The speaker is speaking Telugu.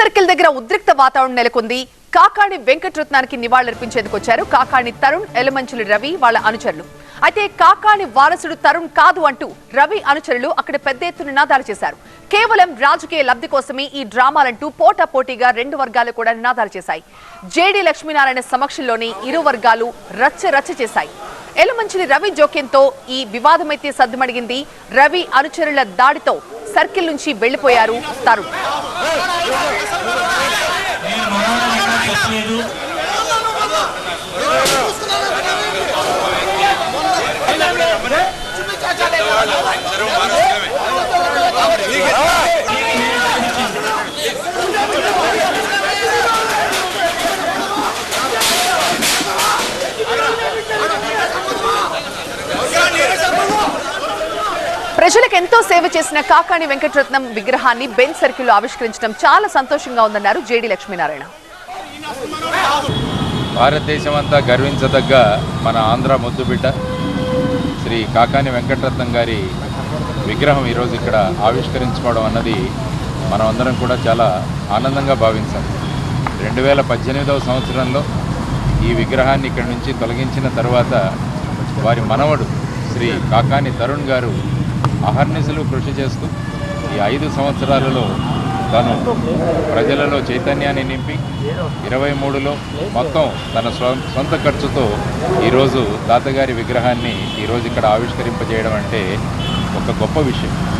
సర్కిల్ దగ్గర ఉద్రిక్త వాతావరణం నెలకొంది. కాకాణి వెంకటరత్నానికి నివాళులర్పించేందుకు వచ్చారు. కాకాణి తరుణ్ ఎలమంచులు రవి వాళ్ళ అనుచరులు. అయితే కాకాణి వారసుడు తరుణ్ కాదు అంటూ రవి అనుచరులు అక్కడ పెద్ద ఎత్తున నినాదాలు చేశారు. కేవలం రాజకీయ లబ్ధి కోసమే ఈ డ్రామాలంటూ పోటా పోటీగా రెండు వర్గాలు కూడా నినాదాలు చేశాయి. జేడీ లక్ష్మీనారాయణ సమక్షంలోనే ఇరు వర్గాలు రచ్చ రచ్చ చేశాయి. ఎలమంచిలి రవి జోక్యంతో ఈ వివాదమైతే సద్దుమడిగింది. రవి అనుచరుల దాడితో సర్కిల్ నుంచి వెళ్ళిపోయారు తరుణ్. నేను మొదలు ప్రజలకు ఎంతో సేవ చేసిన కాకాణి వెంకటరత్నం విగ్రహాన్ని బెంచ్ సర్కిల్లో ఆవిష్కరించడం చాలా సంతోషంగా ఉందన్నారు జేడి లక్ష్మీనారాయణ. భారతదేశం అంతా గర్వించదగ్గ మన ఆంధ్ర ముద్దుబిడ్డ శ్రీ కాకాని వెంకటరత్నం గారి విగ్రహం ఈరోజు ఇక్కడ ఆవిష్కరించుకోవడం అన్నది మనం అందరం కూడా చాలా ఆనందంగా భావించాం. రెండు వేల పద్దెనిమిదవ సంవత్సరంలో ఈ విగ్రహాన్ని ఇక్కడి నుంచి తొలగించిన తర్వాత వారి మనవడు శ్రీ కాకాని తరుణ్ గారు అహర్నిశలు కృషి చేస్తూ ఈ ఐదు సంవత్సరాలలో తను ప్రజలలో చైతన్యాన్ని నింపి ఇరవై మూడులో మొత్తం తన సొంత ఖర్చుతో ఈరోజు తాతగారి విగ్రహాన్ని ఈరోజు ఇక్కడ ఆవిష్కరింపజేయడం అంటే ఒక గొప్ప విషయం.